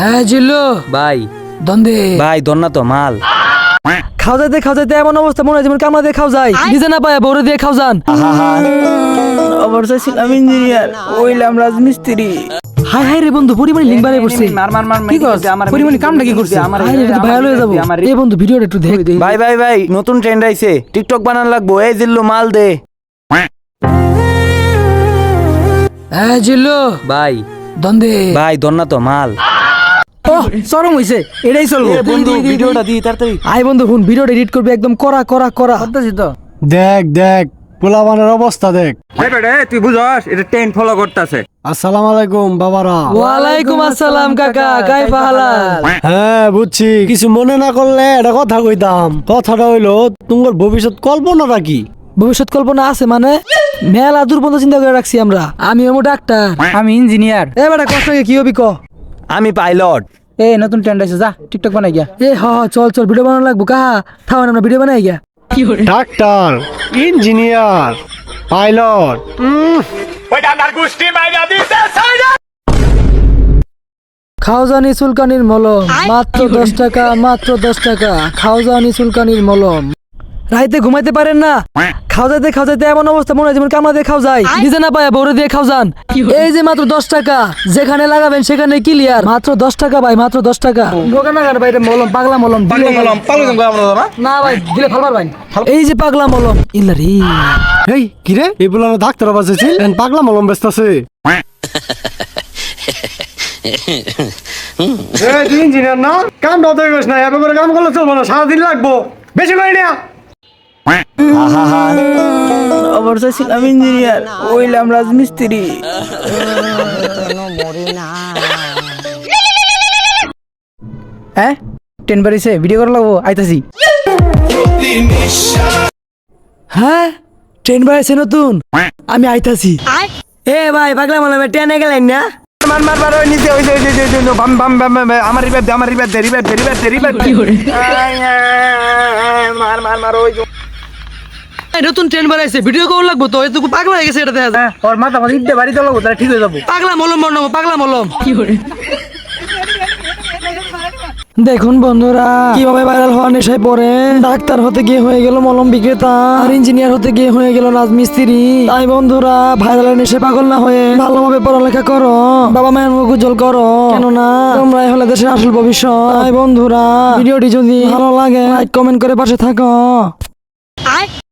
হ্যাঁ জিল্লু। ভাই দন্দে। ভাই দন্না তো মাল। খাও যাইতে খাও যাইতে এমন অবস্থা মনে হয় যেমন কামলা দিয়ে খাও যায়। নিজে না পায় বউরে দিয়ে খাও যান। চাইছিলাম ইঞ্জিনিয়ার। ওইলাম রাজমিস্ত্রি। হাই হাই রে বন্ধু পরিমাণে লিঙ্ক বাড়াই পড়ছে। মার মার মার কি করছ? পরিমাণে কামটা কি করছে? হাই রে ভাইরাল হয়ে যাব। এই বন্ধু ভিডিওটা একটু দেখ। ভাই ভাই ভাই নতুন ট্রেন্ড আইছে। টিকটক বানান লাগবো। এই জিল্লু মাল দে। হ্যাঁ জিল্লু। ভাই দন্দে। ভাই দন্না তো মাল। চরম হইছে। এটাই চলবো। বন্ধু ভিডিওটা দি তাড়াতাড়ি। আই বন্ধু হুন ভিডিওটা এডিট করবে একদম করা করা করা। করতেছি তো। দেখ দেখ পোলাবানের অবস্থা দেখ। তুই বুঝস এটা ট্রেন্ড ফলো করতেছে। আসসালামু আলাইকুম বাবারা। ওয়ালাইকুম আসসালাম কাকা কাই পাহালাল হ্যাঁ বুঝছি। কিছু মনে না করলে এটা কথা কইতাম। কথাটা হইল তোমার ভবিষ্যৎ কল্পনাটা কি? ভবিষ্যৎ কল্পনা আছে মানে? মেলা দূর পর্যন্ত চিন্তা করে রাখছি আমরা। আমি ডাক্তার। আমি ইঞ্জিনিয়ার। এ বেটা কষ্ট কি হবি ক? আমি পাইলট। এ নতুন ট্রেন্ড আছে যা টিকটক বানাই গিয়া। এ হ হ, চল চল ভিডিও বানানো লাগবো কাহা থাও আমরা ভিডিও বানাই গিয়া। ডাক্তার ইঞ্জিনিয়ার পাইলট খাওজানি চুলকানির মলম মাত্র দশ টাকা মাত্র দশ টাকা। খাওজানি চুলকানির মলম। রাইতে ঘুমাইতে পারেন না। খাও যাইতে খাও যাইতে এমন অবস্থা মনে হয় যেমন কামলা দিয়ে খাও যায়। নিজে না পায় বউরে দিয়ে খাও যান। এই যে মাত্র দশ টাকা যেখানে লাগাবেন সেখানে ক্লিয়ার মাত্র দশ টাকা ভাই মাত্র দশ টাকা। দোকান না ভাই এটা মলম পাগলা মলম পাগলা মলম না ভাই দিলে ফালবার ভাই এই যে পাগলা মলম ইল্লা রে। এই কিরে এই পোলানো ডাক্তার বাজেছি পাগলা মলম ব্যস্ত আছে। ইঞ্জিনিয়ার না কাম না কাম করলে চলবো না সারাদিন লাগবো। বেশি করে না। আবার চাইছিলাম ইঞ্জিনিয়ার ওইলাম রাজমিস্ত্রি। হ্যাঁ ট্রেন বাড়িছে ভিডিও করা লাগবো আইতাছি। হ্যাঁ ট্রেন বাড়াইছে নতুন আমি আইতাছি। এ ভাই পাগলা মলমে ট্রেনে গেলেন না? মার মার মার ওই নিচে ওই যে ওই যে, ওই যে, ওই যে, বাম বাম বাম বাম, আমার মার মার মার ওই নতুন ট্রেন বাড়াইছে ভিডিও কল লাগবো তো এতটুকু পাগলা হয়ে গেছে এটা দেখা যায়। ওর মাথা মাথা ইটে বাড়ি তো লাগবো তাহলে ঠিক হয়ে যাব। পাগলা মলম বানাবো পাগলা মলম। দেখুন বন্ধুরা কীভাবে ভাইরাল হওয়ার নেশায় পড়ে। ডাক্তার হতে গিয়ে হয়ে গেল মলম বিক্রেতা আর ইঞ্জিনিয়ার হতে গিয়ে হয়ে গেল রাজমিস্ত্রি তাই বন্ধুরা ভাইরালের নেশায় পাগল না হয়ে ভালোভাবে পড়ালেখা করো বাবা মায়ের মুখ উজ্জ্বল করো। কেননা তোমরাই হলে দেশের আসল ভবিষ্যৎ। তাই বন্ধুরা ভিডিওটি যদি ভালো লাগে লাইক কমেন্ট করে পাশে থাকো।